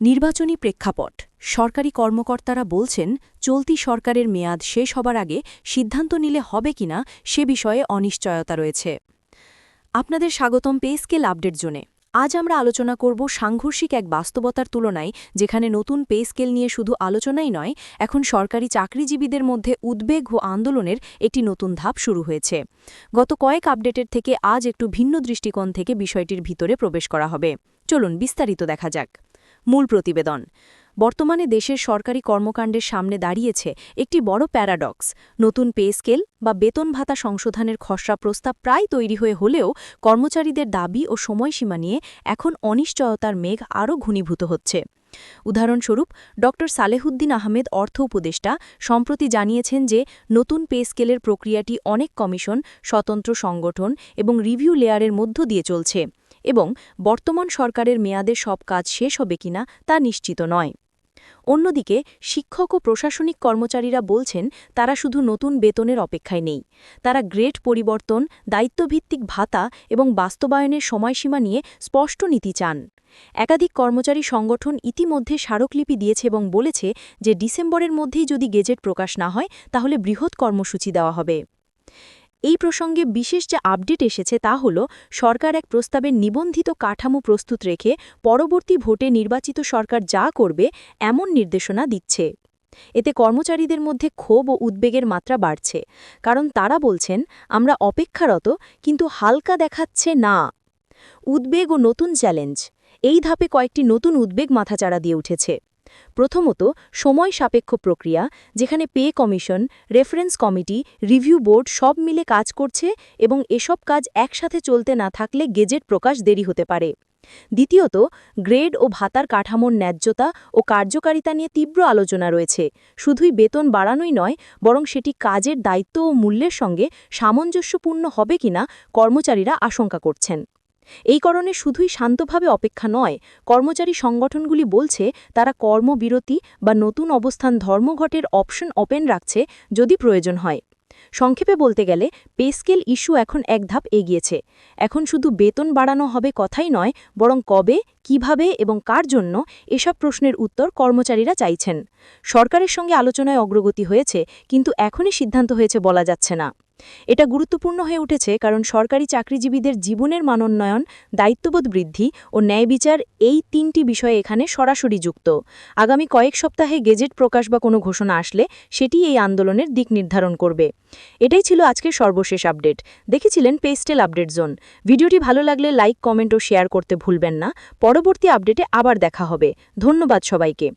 নির্বাচনী প্রেক্ষাপট। সরকারি কর্মকর্তারা বলছেন, চলতি সরকারের মেয়াদ শেষ হবার আগে সিদ্ধান্ত নিলে হবে কিনা সে বিষয়ে অনিশ্চয়তা রয়েছে। আপনাদের স্বাগতম পে স্কেল আপডেট জোনে। আজ আমরা আলোচনা করব সাংঘর্ষিক এক বাস্তবতার তুলনায়, যেখানে নতুন পে স্কেল নিয়ে শুধু আলোচনাই নয়, এখন সরকারি চাকরিজীবীদের মধ্যে উদ্বেগ ও আন্দোলনের একটি নতুন ধাপ শুরু হয়েছে। গত কয়েক আপডেটের থেকে আজ একটু ভিন্ন দৃষ্টিকোণ থেকে বিষয়টির ভিতরে প্রবেশ করা হবে। চলুন বিস্তারিত দেখা যাক। মূল প্রতিবেদন। বর্তমানে দেশের সরকারি কর্মকাণ্ডের সামনে দাঁড়িয়েছে একটি বড় প্যারাডক্স নতুন পে স্কেল বা বেতন ভাতা সংশোধনের খসড়া প্রস্তাব প্রায় তৈরি হয়ে হলেও কর্মচারীদের দাবি ও সময়সীমা নিয়ে এখন অনিশ্চয়তার মেঘ আরও ঘনীভূত হচ্ছে। উদাহরণস্বরূপ, ড. সালেহুদ্দিন আহমেদ, অর্থ উপদেষ্টা, সম্প্রতি জানিয়েছেন যে নতুন পে স্কেলের প্রক্রিয়াটি অনেক কমিশন, স্বতন্ত্র সংগঠন এবং রিভিউ লেয়ারের মধ্য দিয়ে চলছে এবং বর্তমান সরকারের মেয়াদে সব কাজ শেষ হবে কিনা তা নিশ্চিত নয়। অন্যদিকে, শিক্ষক ও প্রশাসনিক কর্মচারীরা বলছেন, তারা শুধু নতুন বেতনের অপেক্ষায় নেই। তারা গ্রেড পরিবর্তন, দায়িত্বভিত্তিক ভাতা এবং বাস্তবায়নের সময়সীমা নিয়ে স্পষ্ট নীতি চান। একাধিক কর্মচারী সংগঠন ইতিমধ্যে স্মারকলিপি দিয়েছে এবং বলেছে যে, ডিসেম্বরের মধ্যেই যদি গেজেট প্রকাশ না হয়, তাহলে বৃহৎ কর্মসূচি দেওয়া হবে। এই প্রসঙ্গে বিশেষ যে আপডেট এসেছে তা হল, সরকার এক প্রস্তাবের নিবন্ধিত কাঠামো প্রস্তুত রেখে পরবর্তী ভোটে নির্বাচিত সরকার যা করবে এমন নির্দেশনা দিচ্ছে। এতে কর্মচারীদের মধ্যে ক্ষোভ ও উদ্বেগের মাত্রা বাড়ছে। কারণ তারা বলছেন, আমরা অপেক্ষারত, কিন্তু হালকা দেখাচ্ছে না। উদ্বেগ ও নতুন চ্যালেঞ্জ। এই ধাপে কয়েকটি নতুন উদ্বেগ মাথাচাড়া দিয়ে উঠেছে। প্রথমত, সময় সাপেক্ষ প্রক্রিয়া, যেখানে pay commission, reference committee, review board সব মিলে কাজ করছে এবং এসব কাজ একসাথে চলতে না থাকলে গেজেট প্রকাশ দেরি হতে পারে। দ্বিতীয়ত, গ্রেড ও ভাতার কাঠামোর ন্যায্যতা ও কার্যকারিতা নিয়ে তীব্র আলোচনা রয়েছে। শুধুই বেতন বাড়ানোই নয়, বরং সেটি কাজের দায়িত্ব ও মূল্যের সঙ্গে সামঞ্জস্যপূর্ণ হবে কিনা কর্মচারীরা আশঙ্কা করছেন। এই কারণে শুধুই শান্তভাবে অপেক্ষা নয়, কর্মচারী সংগঠনগুলি বলছে তারা কর্মবিরতি বা নতুন অবস্থান ধর্মঘটের অপশন ওপেন রাখছে যদি প্রয়োজন হয়। সংক্ষেপে বলতে গেলে পেস্কেল ইস্যু এখন এক ধাপ এগিয়েছে। এখন শুধু বেতন বাড়ানো হবে কথাই নয়, বরং কবে, কীভাবে এবং কার জন্য এসব প্রশ্নের উত্তর কর্মচারীরা চাইছেন। সরকারের সঙ্গে আলোচনায় অগ্রগতি হয়েছে, কিন্তু এখনই সিদ্ধান্ত হয়েছে বলা যাচ্ছে না। এটা গুরুত্বপূর্ণ হয়ে উঠেছে কারণ সরকারি চাকরিজীবীদের জীবনের মানোন্নয়ন, দায়িত্ববোধ বৃদ্ধি ও ন্যায় বিচার এই তিনটি বিষয়ে এখানে সরাসরি যুক্ত। আগামী কয়েক সপ্তাহে গেজেট প্রকাশ বা কোনো ঘোষণা আসলে সেটি এই আন্দোলনের দিক নির্ধারণ করবে। এটাই ছিল আজকের সর্বশেষ আপডেট। দেখেছিলেন পেস্টেল আপডেট জোন ভিডিওটি ভালো লাগলে লাইক, কমেন্ট ও শেয়ার করতে ভুলবেন না। পরবর্তী আপডেটে আবার দেখা হবে। ধন্যবাদ সবাইকে।